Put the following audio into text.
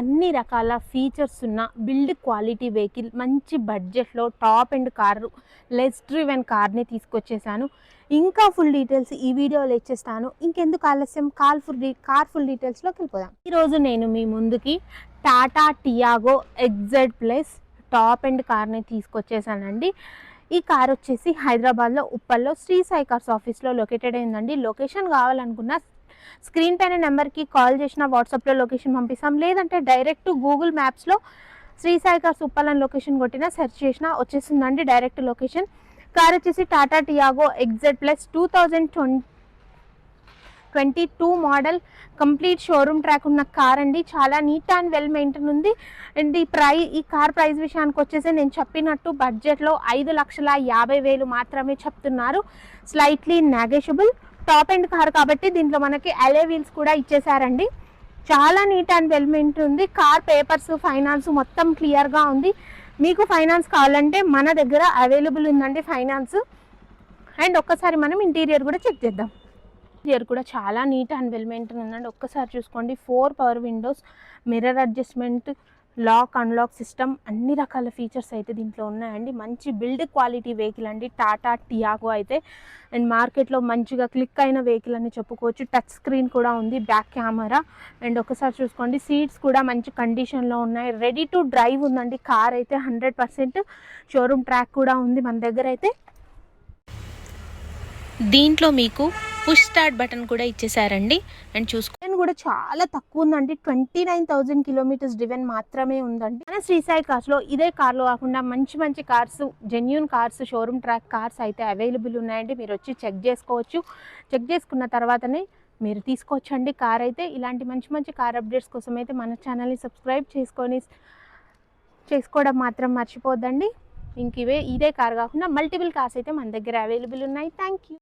అన్ని రకాల ఫీచర్స్ ఉన్న బిల్డ్ క్వాలిటీ వెహికల్ మంచి బడ్జెట్లో top end car less driven కార్ని తీసుకొచ్చేసాను. ఇంకా ఫుల్ డీటెయిల్స్ ఈ వీడియోలో ఇచ్చేస్తాను. ఇంకెందుకు ఆలస్యం? Call full D car full డీటెయిల్స్లోకి వెళ్ళిపోదాం. ఈరోజు నేను మీ ముందుకి Tata Tiago XZ plus top and కార్ని తీసుకొచ్చేసానండి. ఈ కార్ వచ్చేసి హైదరాబాద్లో ఉప్పల్లో శ్రీ సాయి కార్స్ ఆఫీస్లో లొకేటెడ్ అయిందండి. లొకేషన్ కావాలనుకున్న స్క్రీన్ పైన నెంబర్కి కాల్ చేసిన వాట్సాప్లో లొకేషన్ పంపిస్తాం. లేదంటే డైరెక్ట్ గూగుల్ మ్యాప్స్లో శ్రీ సాయి కార్స్ లొకేషన్ కొట్టినా సెర్చ్ చేసినా వచ్చేసిందండి డైరెక్ట్ లొకేషన్. కార్ వచ్చేసి Tata Tiago XZ plus two thousand twenty twenty two model complete showroom track ఉన్న కార్ అండి. చాలా నీట్ అండ్ వెల్ మెయింటైన్ ఉంది. అండ్ ఈ ప్రై ఈ కార్ ప్రైస్ విషయానికి వచ్చేసి నేను చెప్పినట్టు బడ్జెట్లో ఐదు లక్షల యాభై వేలు మాత్రమే చెప్తున్నారు. Slightly negotiable. Top end car కాబట్టి దీంట్లో మనకి అలే వీల్స్ కూడా ఇచ్చేసారండి చాలా నీట్ అండ్ వెల్మెంట్ ఉంది కార్ పేపర్స్ ఫైనాన్స్ మొత్తం క్లియర్గా ఉంది. మీకు ఫైనాన్స్ కావాలంటే మన దగ్గర అవైలబుల్ ఉందండి ఫైనాన్స్. అండ్ ఒక్కసారి మనం ఇంటీరియర్ కూడా చెక్ చేద్దాం. ఇంటీరియర్ కూడా చాలా నీట్ అండ్ వెల్ మెయింటైన్ ఉందండి. ఒక్కసారి చూసుకోండి four power windows mirror adjustment lock unlock system అన్ని రకాల ఫీచర్స్ అయితే దీంట్లో ఉన్నాయండి. మంచి బిల్డ్ క్వాలిటీ వెహికల్ అండి. టాటా టియాగో అయితే. అండ్ మార్కెట్లో మంచిగా క్లిక్ అయిన వెహికల్ అని చెప్పుకోవచ్చు. టచ్ స్క్రీన్ కూడా ఉంది బ్యాక్ కెమెరా అండ్ ఒకసారి చూసుకోండి సీట్స్ కూడా మంచి కండిషన్లో ఉన్నాయి. రెడీ టు డ్రైవ్ ఉందండి. కార్ అయితే హండ్రెడ్ పర్సెంట్ షోరూమ్ ట్రాక్ కూడా ఉంది మన దగ్గర అయితే. దీంట్లో మీకు పుష్ స్టార్ట్ బటన్ కూడా ఇచ్చేసారండి. అండ్ చూసుకోండి కూడా చాలా తక్కువ ఉందండి. Twenty nine thousand kilometres driven మాత్రమే ఉందండి. మన శ్రీసాయి కార్స్లో ఇదే కార్లో కాకుండా మంచి మంచి cars genuine cars showroom track cars అయితే అవైలబుల్ ఉన్నాయండి. మీరు వచ్చి చెక్ చేసుకోవచ్చు. చెక్ చేసుకున్న తర్వాతనే మీరు తీసుకోవచ్చండి కార్ అయితే. ఇలాంటి మంచి మంచి కార్ అప్డేట్స్ కోసం అయితే మన ఛానల్ని సబ్స్క్రైబ్ చేసుకొని చేసుకోవడం మాత్రం మర్చిపోద్దండి. ఇంక ఇవే ఇదే కార్ కాకుండా మల్టిపుల్ కార్స్ అయితే మన దగ్గర అవైలబుల్ ఉన్నాయి. Thank you